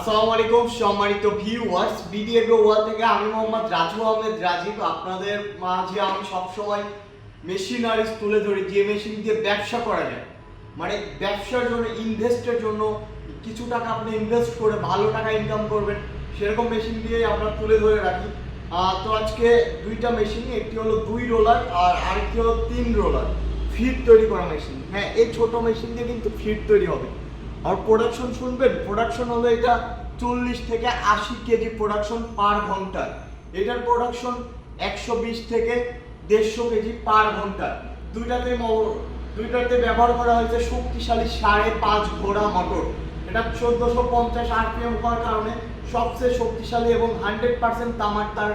আসসালামু আলাইকুম সম্মানিত ভিউয়ার্স বিডিএগ্রো ওয়াল থেকে আমি মোহাম্মদ রাজু আহমেদ রাজীব। আপনাদের মাঝে আমি সবসময় মেশিনারিজ তুলে ধরি, যে মেশিন দিয়ে ব্যবসা করা যায়। মানে ব্যবসার জন্য ইনভেস্টের জন্য কিছু টাকা আপনি ইনভেস্ট করে ভালো টাকা ইনকাম করবেন, সেরকম মেশিন দিয়েই আমরা তুলে ধরে রাখি। তো আজকে দুইটা মেশিন একটি হলো দুই রোলার আর আরেকটি হলো তিন রোলার ফিট তৈরি করা মেশিন হ্যাঁ এই ছোট মেশিন দিয়ে কিন্তু ফিট তৈরি হবে। আর প্রোডাকশন শুনবেন প্রোডাকশন হলো এটা চল্লিশ থেকে আশি কেজি প্রোডাকশন পার ঘণ্টা এটার প্রোডাকশন একশো বিশ থেকে দেড়শো কেজি পার ঘণ্টা দুইটাতে দুইটাতে ব্যবহার করা হয়েছে শক্তিশালী সাড়ে পাঁচ ঘোড়া মোটর এটা চোদ্দোশো পঞ্চাশ আরপিএম হওয়ার কারণে সবচেয়ে শক্তিশালী এবং হান্ড্রেড পার্সেন্ট তামার তার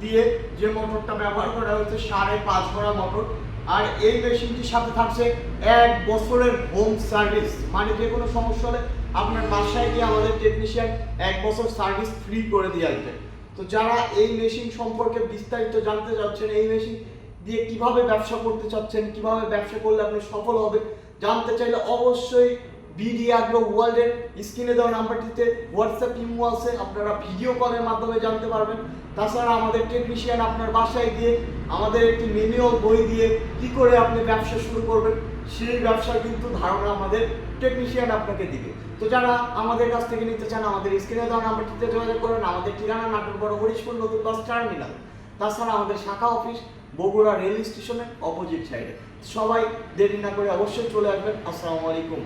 দিয়ে যে মোটরটা ব্যবহার করা হয়েছে সাড়ে পাঁচ ঘোড়া মোটর আর এই মেশিনটির সাথে থাকছে এক বছরের হোম সার্ভিস মানে যে কোনো সমস্যা হলে আপনার বাসায় গিয়ে আমাদের টেকনিশিয়ান এক বছর সার্ভিস ফ্রি করে দিয়ে আসবে। তো যারা এই মেশিন সম্পর্কে বিস্তারিত জানতে চাচ্ছেন, এই মেশিন দিয়ে কীভাবে ব্যবসা করতে চাচ্ছেন, কীভাবে ব্যবসা করলে আপনি সফল হবে, জানতে চাইলে অবশ্যই বিডি আগ্রো ওয়ার্ল্ডের স্ক্রিনে দেওয়া নাম্বারটিতে হোয়াটসঅ্যাপ ইমো আছে, আপনারা ভিডিও কলের মাধ্যমে জানতে পারবেন। তাছাড়া আমাদের টেকনিশিয়ান আপনার বাসায় গিয়ে আমাদের একটি ম্যানুয়াল বই দিয়ে কি করে আপনি ব্যবসা শুরু করবেন, সেই ব্যবসার কিন্তু ধারণা আমাদের টেকনিশিয়ান আপনাকে দিবে। তো যারা আমাদের কাছ থেকে নিতে চান, আমাদের স্ক্রিনে দেওয়া নাম্বারটিতে যোগাযোগ করেন। আমাদের ঠিকানা নাটক বড় হরিশপুর নতুন বাস টার্মিনাল। তাছাড়া আমাদের শাখা অফিস বগুড়া রেল স্টেশনের অপোজিট সাইডে সবাই দেরি না করে অবশ্যই চলে আসবেন। আসসালামু আলাইকুম।